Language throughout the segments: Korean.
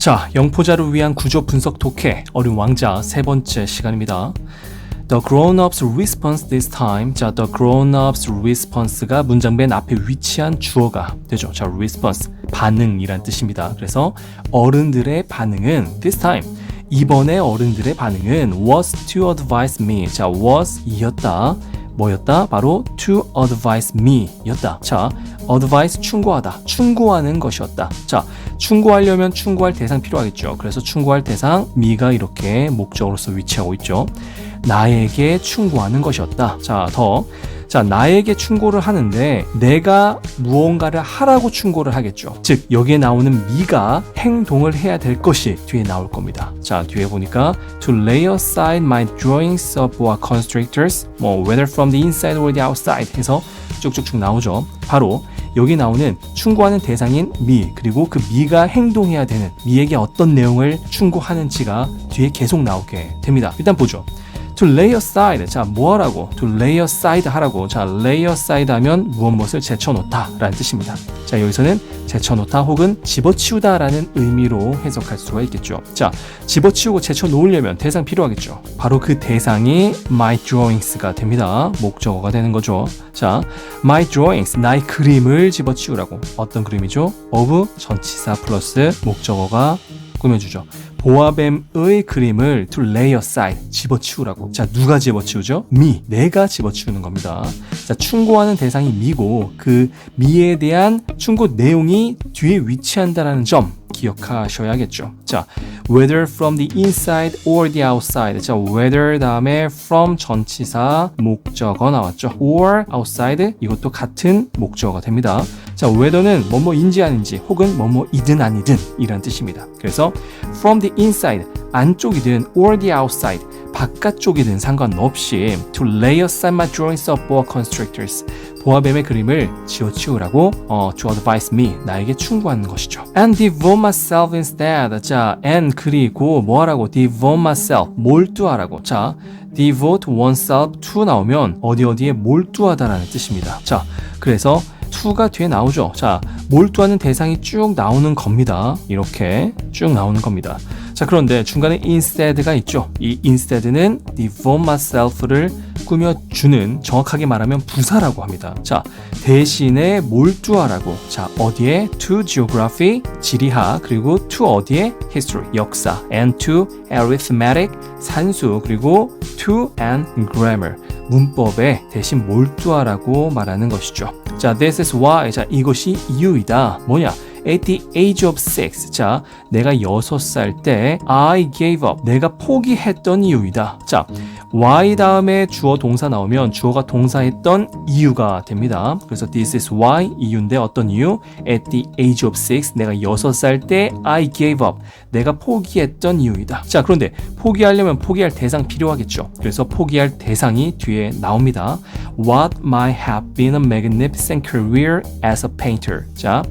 자, 영포자를 위한 구조 분석 독해 어린 왕자 세 번째 시간입니다. The grown-ups response this time. 자, the grown-ups response가 문장 맨 앞에 위치한 주어가 되죠. 자, response 반응이란 뜻입니다. 그래서 어른들의 반응은 this time 이번에 어른들의 반응은 was to advise me. 자, was 이었다. 뭐였다? 바로 to advise me 였다. 자, advise 충고하다. 충고하는 것이었다. 자, 충고하려면 충고할 대상 필요하겠죠. 그래서 충고할 대상 me가 이렇게 목적으로서 위치하고 있죠. 나에게 충고하는 것이었다. 자, 더. 자, 나에게 충고를 하는데 내가 무언가를 하라고 충고를 하겠죠. 즉, 여기에 나오는 미가 행동을 해야 될 것이 뒤에 나올 겁니다. 자, 뒤에 보니까 to lay aside my drawings of boa constrictors, 뭐 whether from the inside or the outside 해서 쭉쭉쭉 나오죠. 바로 여기 나오는 충고하는 대상인 미 그리고 그 미가 행동해야 되는 미에게 어떤 내용을 충고하는지가 뒤에 계속 나오게 됩니다. 일단 보죠. To lay aside. 자, 뭐 하라고? to lay aside 하라고. 자, lay aside 하면 무엇 무엇을 제쳐놓다 라는 뜻입니다. 자, 여기서는 제쳐놓다 혹은 집어치우다 라는 의미로 해석할 수가 있겠죠. 자, 집어치우고 제쳐놓으려면 대상 필요하겠죠. 바로 그 대상이 my drawings가 됩니다. 목적어가 되는 거죠. 자, my drawings, 나의 그림을 집어치우라고. 어떤 그림이죠? of 전치사 플러스 목적어가 꾸며주죠. 보아뱀의 그림을 to lay aside 집어치우라고. 자, 누가 집어치우죠? 미, 내가 집어치우는 겁니다. 자, 충고하는 대상이 미고 그 미에 대한 충고 내용이 뒤에 위치한다라는 점 기억하셔야겠죠. 자, whether from the inside or the outside. 자, whether 다음에 from 전치사 목적어 나왔죠. or outside 이것도 같은 목적어가 됩니다. 자, whether는 뭐뭐인지 아닌지 혹은 뭐뭐이든 아니든 이란 뜻입니다. 그래서 from the inside 안쪽이든 or the outside 바깥쪽이든 상관없이 to lay aside my drawings of boa constrictors 보아뱀의 그림을 지워치우라고 어, to advise me 나에게 충고하는 것이죠. and devote myself instead 자 and 그리고 뭐하라고 devote myself 몰두하라고 자 devote oneself to 나오면 어디 어디에 몰두하다라는 뜻입니다. 자 그래서 to가 뒤에 나오죠. 자, 몰두하는 대상이 쭉 나오는 겁니다. 이렇게 쭉 나오는 겁니다. 자, 그런데 중간에 instead가 있죠. 이 instead는 devote myself를 꾸며주는 정확하게 말하면 부사라고 합니다. 자, 대신에 몰두하라고. 자, 어디에? to geography, 지리학, 그리고 to 어디에? history, 역사, and to arithmetic, 산수, 그리고 to and grammar, 문법에 대신 몰두하라고 말하는 것이죠. 자, this is why. 자, 이것이 이유이다. 뭐냐? At the age of six. 자, 내가 6살 때 I gave up. 내가 포기했던 이유이다. 자, why 다음에 주어 동사 나오면 주어가 동사했던 이유가 됩니다. 그래서 this is why 이유인데 어떤 이유? At the age of six. 내가 6살 때 I gave up. 내가 포기했던 이유이다. 자, 그런데 포기하려면 포기할 대상 필요하겠죠. 그래서 포기할 대상이 뒤에 나옵니다. What might have been a magnificent career as a painter. 자,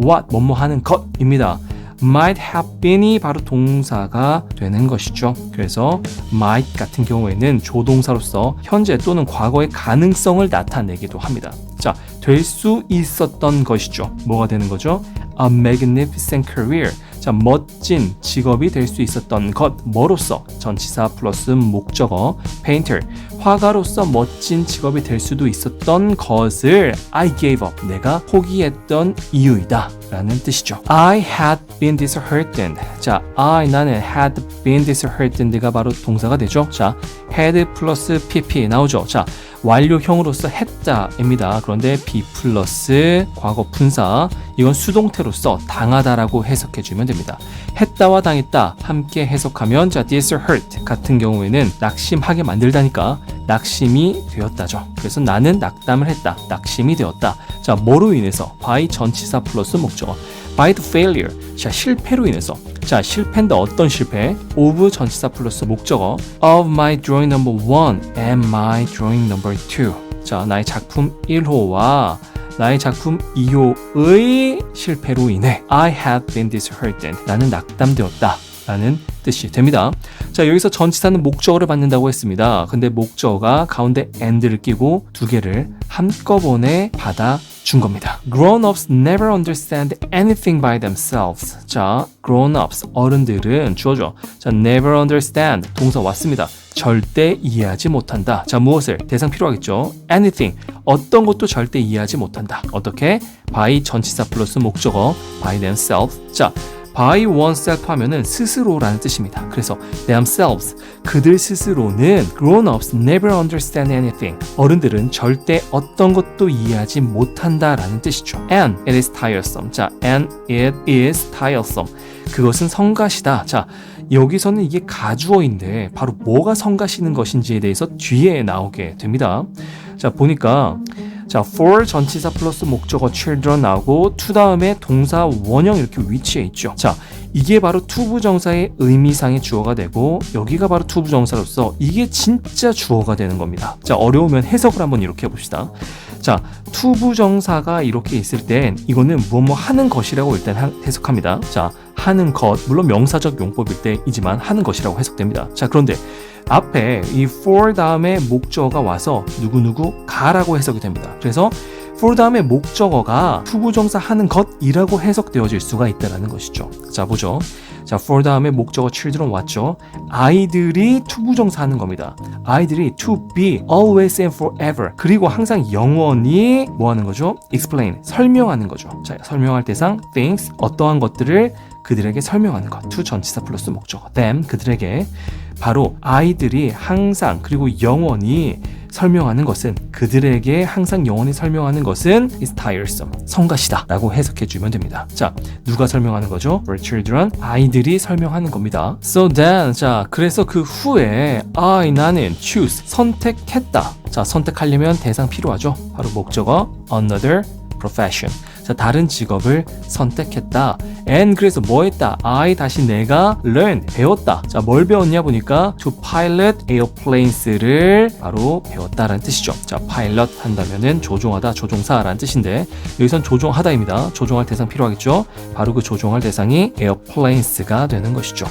what 뭐뭐 하는 것입니다. might have been이 바로 동사가 되는 것이죠. 그래서 might 같은 경우에는 조동사로서 현재 또는 과거의 가능성을 나타내기도 합니다. 자, 될 수 있었던 것이죠. 뭐가 되는 거죠? A magnificent career. 자, 멋진 직업이 될 수 있었던 것, 뭐로서? 전치사 플러스 목적어, painter. 화가로서 멋진 직업이 될 수도 있었던 것을 I gave up. 내가 포기했던 이유이다. 라는 뜻이죠. I had been disheartened. 자, I 나는 had been disheartened가 바로 동사가 되죠. 자, had 플러스 pp 나오죠. 자, 완료형으로서 했다입니다. 그런데 be 플러스 과거 분사 이건 수동태로서 당하다라고 해석해 주면 됩니다. 했다와 당했다 함께 해석하면 자 dishurt 같은 경우에는 낙심하게 만들다니까 낙심이 되었다죠. 그래서 나는 낙담을 했다. 낙심이 되었다. 자, 뭐로 인해서? by 전치사 플러스 목적어. by the failure. 자, 실패로 인해서. 자, 실패인데 어떤 실패? of 전치사 플러스 목적어. of my drawing number 1 and my drawing number 2. 자, 나의 작품 1호와 나의 작품 2호의 실패로 인해 I have been disheartened. 나는 낙담되었다. 라는 뜻이 됩니다. 자, 여기서 전치사는 목적어를 받는다고 했습니다. 근데 목적어가 가운데 and를 끼고 두 개를 한꺼번에 받아 준 겁니다. Grown-ups never understand anything by themselves. 자, grown-ups 어른들은 주어져. 자, never understand 동사 왔습니다. 절대 이해하지 못한다. 자, 무엇을? 대상 필요하겠죠. anything 어떤 것도 절대 이해하지 못한다. 어떻게? by 전치사 플러스 목적어 by themselves. 자, by oneself 하면은 스스로라는 뜻입니다. 그래서 themselves 그들 스스로는 grown-ups never understand anything 어른들은 절대 어떤 것도 이해하지 못한다라는 뜻이죠. and it is tiresome. 자, and it is tiresome. 그것은 성가시다. 자, 여기서는 이게 가주어인데 바로 뭐가 성가시는 것인지에 대해서 뒤에 나오게 됩니다. 자, 보니까 자, for 전치사 플러스 목적어 children 나오고 to 다음에 동사 원형 이렇게 위치해 있죠. 자, 이게 바로 투부정사의 의미상의 주어가 되고 여기가 바로 투부정사로서 이게 진짜 주어가 되는 겁니다. 자, 어려우면 해석을 한번 이렇게 해봅시다. 자, 투부정사가 이렇게 있을 땐 이거는 무엇 뭐 하는 것이라고 일단 해석합니다. 자, 하는 것, 물론 명사적 용법일 때이지만 하는 것이라고 해석됩니다. 자, 그런데 앞에 이 for 다음에 목적어가 와서 누구누구 가라고 해석이 됩니다. 그래서 for 다음에 목적어가 투부정사 하는 것이라고 해석되어질 수가 있다는 것이죠. 자, 보죠. 자, for 다음에 목적어 children 왔죠. 아이들이 투부정사 하는 겁니다. 아이들이 to be always and forever. 그리고 항상 영원히 뭐 하는 거죠? explain. 설명하는 거죠. 자, 설명할 대상 things. 어떠한 것들을 그들에게 설명하는 것. to 전치사 플러스 목적어. them. 그들에게 바로 아이들이 항상 그리고 영원히 설명하는 것은 그들에게 항상 영원히 설명하는 것은 is tiresome 성가시다 라고 해석해 주면 됩니다. 자 누가 설명하는 거죠? for children 아이들이 설명하는 겁니다. So then 자 그래서 그 후에 I 나는 choose 선택했다. 자 선택하려면 대상 필요하죠? 바로 목적어 another profession 자, 다른 직업을 선택했다. and 그래서 뭐 했다? I 다시 내가 learn 배웠다. 자, 뭘 배웠냐 보니까 to pilot airplanes를 바로 배웠다라는 뜻이죠. 자, pilot 한다면은 조종하다, 조종사라는 뜻인데 여기선 조종하다입니다. 조종할 대상 필요하겠죠? 바로 그 조종할 대상이 airplanes가 되는 것이죠.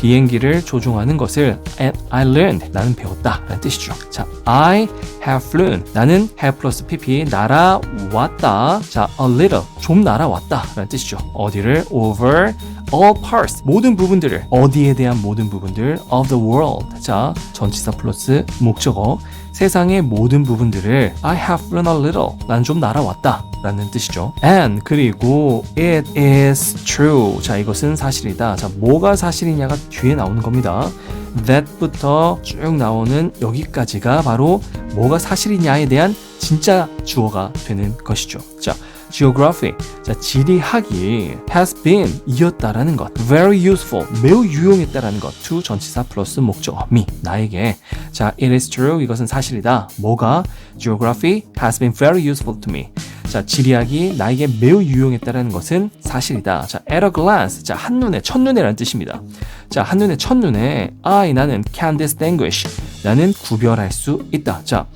비행기를 조종하는 것을 and I learned 나는 배웠다 라는 뜻이죠. 자 I have flown 나는 have 플러스 pp 날아왔다. 자 a little 좀 날아왔다 라는 뜻이죠. 어디를? over all parts 모든 부분들을 어디에 대한 모든 부분들 of the world. 자 전치사 플러스 목적어 세상의 모든 부분들을 I have flown a little 난 좀 날아왔다 라는 뜻이죠. and 그리고 it is true. 자, 이것은 사실이다. 자, 뭐가 사실이냐가 뒤에 나오는 겁니다. that부터 쭉 나오는 여기까지가 바로 뭐가 사실이냐에 대한 진짜 주어가 되는 것이죠. 자, geography. 자, 지리학이 has been 이었다라는 것. very useful. 매우 유용했다라는 것. to 전치사 플러스 목적어 me 나에게. 자, it is true. 이것은 사실이다. 뭐가 geography has been very useful to me. 자, 지리학이 나에게 매우 유용했다는 것은 사실이다. 자, at a glance. 자, 한눈에, 첫눈에라는 뜻입니다. 자, 한눈에, 첫눈에 I, 나는 can distinguish. 나는 구별할 수 있다. 자,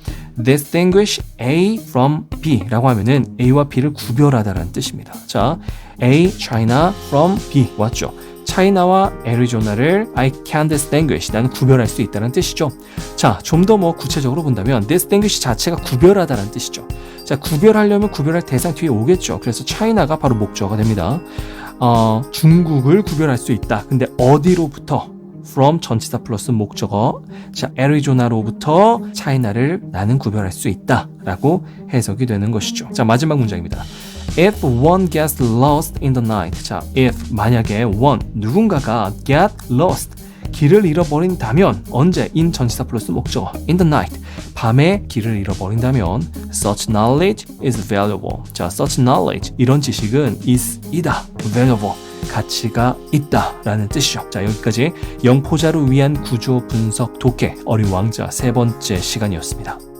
distinguish A from B 라고 하면은 A와 B를 구별하다라는 뜻입니다. 자, A, China from B 왔죠. 차이나와 애리조나를 I can distinguish 나는 구별할 수 있다는 뜻이죠. 자, 좀 더 뭐 구체적으로 본다면 distinguish 자체가 구별하다는 뜻이죠. 자, 구별하려면 구별할 대상 뒤에 오겠죠. 그래서 차이나가 바로 목적어가 됩니다. 어, 중국을 구별할 수 있다. 근데 어디로부터? from 전치사 플러스 목적어. 자, 애리조나로부터 차이나를 나는 구별할 수 있다. 라고 해석이 되는 것이죠. 자, 마지막 문장입니다. If one gets lost in the night. 자, if 만약에 one 누군가가 get lost 길을 잃어버린다면 언제 in 전치사 플러스 목적어 in the night 밤에 길을 잃어버린다면 such knowledge is valuable. 자, such knowledge 이런 지식은 is 이다 valuable 가치가 있다라는 뜻이죠. 자, 여기까지 영포자를 위한 구조 분석 독해 어린 왕자 세 번째 시간이었습니다.